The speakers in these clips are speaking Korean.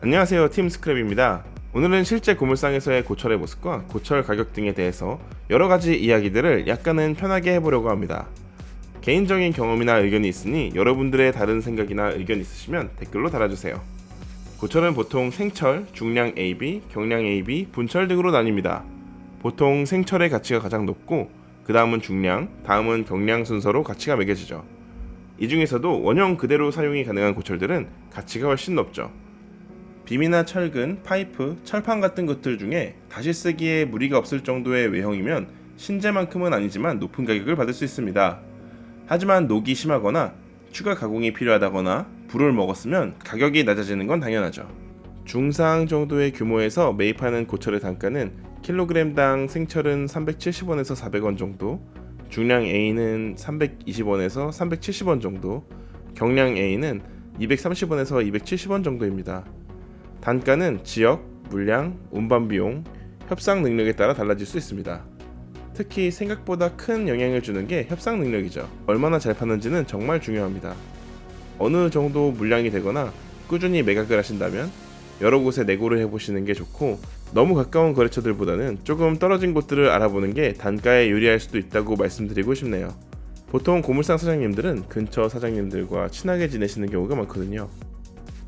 안녕하세요 팀 스크랩입니다. 오늘은 실제 고물상에서의 고철의 모습과 고철 가격 등에 대해서 여러 가지 이야기들을 약간은 편하게 해보려고 합니다. 개인적인 경험이나 의견이 있으니 여러분들의 다른 생각이나 의견 있으시면 댓글로 달아주세요. 고철은 보통 생철, 중량 AB, 경량 AB, 분철 등으로 나뉩니다. 보통 생철의 가치가 가장 높고 그 다음은 중량, 다음은 경량 순서로 가치가 매겨지죠. 이 중에서도 원형 그대로 사용이 가능한 고철들은 가치가 훨씬 높죠. 빔이나 철근, 파이프, 철판 같은 것들 중에 다시 쓰기에 무리가 없을 정도의 외형이면 신재만큼은 아니지만 높은 가격을 받을 수 있습니다. 하지만 녹이 심하거나 추가 가공이 필요하다거나 불을 먹었으면 가격이 낮아지는 건 당연하죠. 중상 정도의 규모에서 매입하는 고철의 단가는 킬로그램당 생철은 370원에서 400원 정도, 중량 A는 320원에서 370원 정도, 경량 A는 230원에서 270원 정도입니다. 단가는 지역, 물량, 운반 비용, 협상 능력에 따라 달라질 수 있습니다. 특히 생각보다 큰 영향을 주는 게 협상 능력이죠. 얼마나 잘 파는지는 정말 중요합니다. 어느 정도 물량이 되거나 꾸준히 매각을 하신다면 여러 곳에 내고를 해보시는 게 좋고 너무 가까운 거래처들보다는 조금 떨어진 곳들을 알아보는 게 단가에 유리할 수도 있다고 말씀드리고 싶네요. 보통 고물상 사장님들은 근처 사장님들과 친하게 지내시는 경우가 많거든요.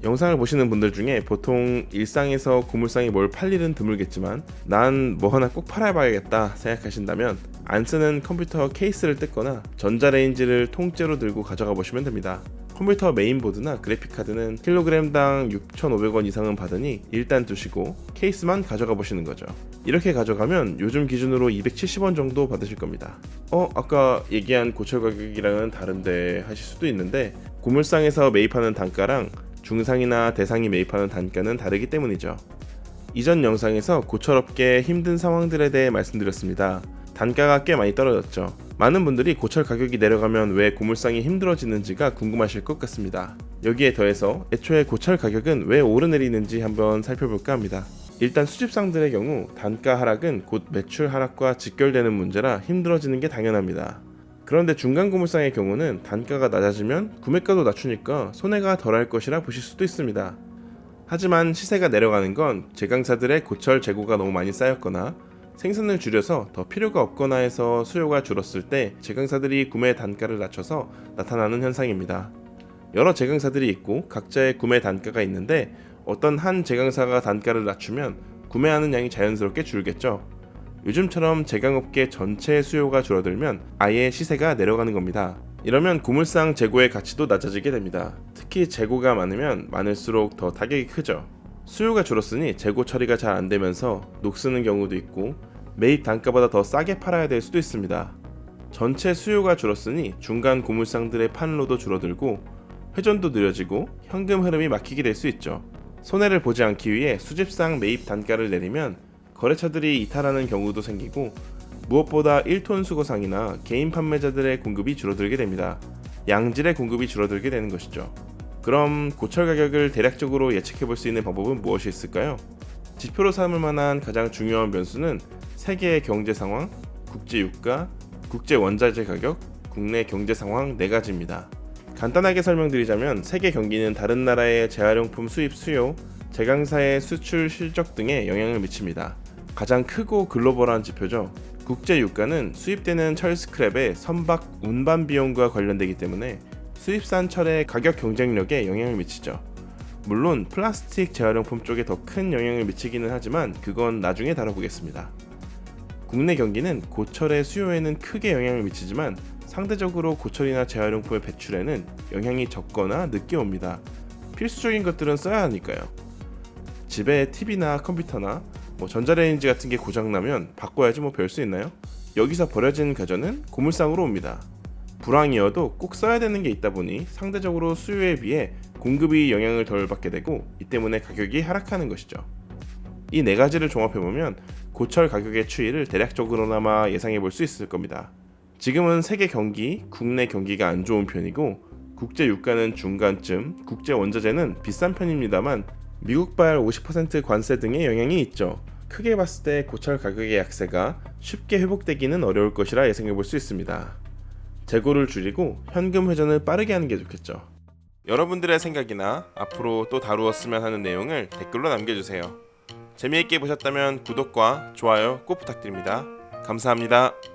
영상을 보시는 분들 중에 보통 일상에서 고물상이 뭘 팔 일은 드물겠지만 난 뭐 하나 꼭 팔아봐야겠다 생각하신다면 안 쓰는 컴퓨터 케이스를 뜯거나 전자레인지를 통째로 들고 가져가 보시면 됩니다. 컴퓨터 메인보드나 그래픽카드는 킬로그램당 6,500원 이상은 받으니 일단 두시고 케이스만 가져가 보시는 거죠. 이렇게 가져가면 요즘 기준으로 270원 정도 받으실 겁니다. 어, 아까 얘기한 고철 가격이랑은 다른데 하실 수도 있는데 고물상에서 매입하는 단가랑 중상이나 대상이 매입하는 단가는 다르기 때문이죠. 이전 영상에서 고철업계의 힘든 상황들에 대해 말씀드렸습니다. 단가가 꽤 많이 떨어졌죠. 많은 분들이 고철 가격이 내려가면 왜 고물상이 힘들어지는지가 궁금하실 것 같습니다. 여기에 더해서 애초에 고철 가격은 왜 오르내리는지 한번 살펴볼까 합니다. 일단 수집상들의 경우 단가 하락은 곧 매출 하락과 직결되는 문제라 힘들어지는 게 당연합니다. 그런데 중간 고물상의 경우는 단가가 낮아지면 구매가도 낮추니까 손해가 덜할 것이라 보실 수도 있습니다. 하지만 시세가 내려가는 건 제강사들의 고철 재고가 너무 많이 쌓였거나 생산을 줄여서 더 필요가 없거나 해서 수요가 줄었을 때 제강사들이 구매 단가를 낮춰서 나타나는 현상입니다. 여러 제강사들이 있고 각자의 구매 단가가 있는데 어떤 한 제강사가 단가를 낮추면 구매하는 양이 자연스럽게 줄겠죠. 요즘처럼 제강업계 전체 수요가 줄어들면 아예 시세가 내려가는 겁니다. 이러면 고물상 재고의 가치도 낮아지게 됩니다. 특히 재고가 많으면 많을수록 더 타격이 크죠. 수요가 줄었으니 재고 처리가 잘 안 되면서 녹쓰는 경우도 있고 매입 단가보다 더 싸게 팔아야 될 수도 있습니다. 전체 수요가 줄었으니 중간 고물상들의 판로도 줄어들고 회전도 느려지고 현금 흐름이 막히게 될 수 있죠. 손해를 보지 않기 위해 수집상 매입 단가를 내리면 거래처들이 이탈하는 경우도 생기고 무엇보다 1톤 수거상이나 개인 판매자들의 공급이 줄어들게 됩니다. 양질의 공급이 줄어들게 되는 것이죠. 그럼 고철 가격을 대략적으로 예측해 볼 수 있는 방법은 무엇이 있을까요? 지표로 삼을 만한 가장 중요한 변수는 세계의 경제 상황, 국제 유가, 국제 원자재 가격, 국내 경제 상황 네 가지입니다. 간단하게 설명드리자면 세계 경기는 다른 나라의 재활용품 수입 수요, 제강사의 수출 실적 등에 영향을 미칩니다. 가장 크고 글로벌한 지표죠. 국제 유가는 수입되는 철 스크랩의 선박 운반 비용과 관련되기 때문에 수입산 철의 가격 경쟁력에 영향을 미치죠. 물론 플라스틱 재활용품 쪽에 더 큰 영향을 미치기는 하지만 그건 나중에 다뤄보겠습니다. 국내 경기는 고철의 수요에는 크게 영향을 미치지만 상대적으로 고철이나 재활용품의 배출에는 영향이 적거나 늦게 옵니다. 필수적인 것들은 써야 하니까요. 집에 TV나 컴퓨터나 뭐 전자레인지 같은 게 고장나면 바꿔야지 뭐 별 수 있나요? 여기서 버려진 가전은 고물상으로 옵니다. 불황이어도 꼭 써야 되는 게 있다 보니 상대적으로 수요에 비해 공급이 영향을 덜 받게 되고 이 때문에 가격이 하락하는 것이죠. 이 네 가지를 종합해 보면 고철 가격의 추이를 대략적으로나마 예상해 볼 수 있을 겁니다. 지금은 세계 경기, 국내 경기가 안 좋은 편이고 국제 유가는 중간쯤, 국제 원자재는 비싼 편입니다만 미국발 50% 관세 등의 영향이 있죠. 크게 봤을 때 고철 가격의 약세가 쉽게 회복되기는 어려울 것이라 예상해 볼 수 있습니다. 재고를 줄이고 현금 회전을 빠르게 하는 게 좋겠죠. 여러분들의 생각이나 앞으로 또 다루었으면 하는 내용을 댓글로 남겨주세요. 재미있게 보셨다면 구독과 좋아요 꼭 부탁드립니다. 감사합니다.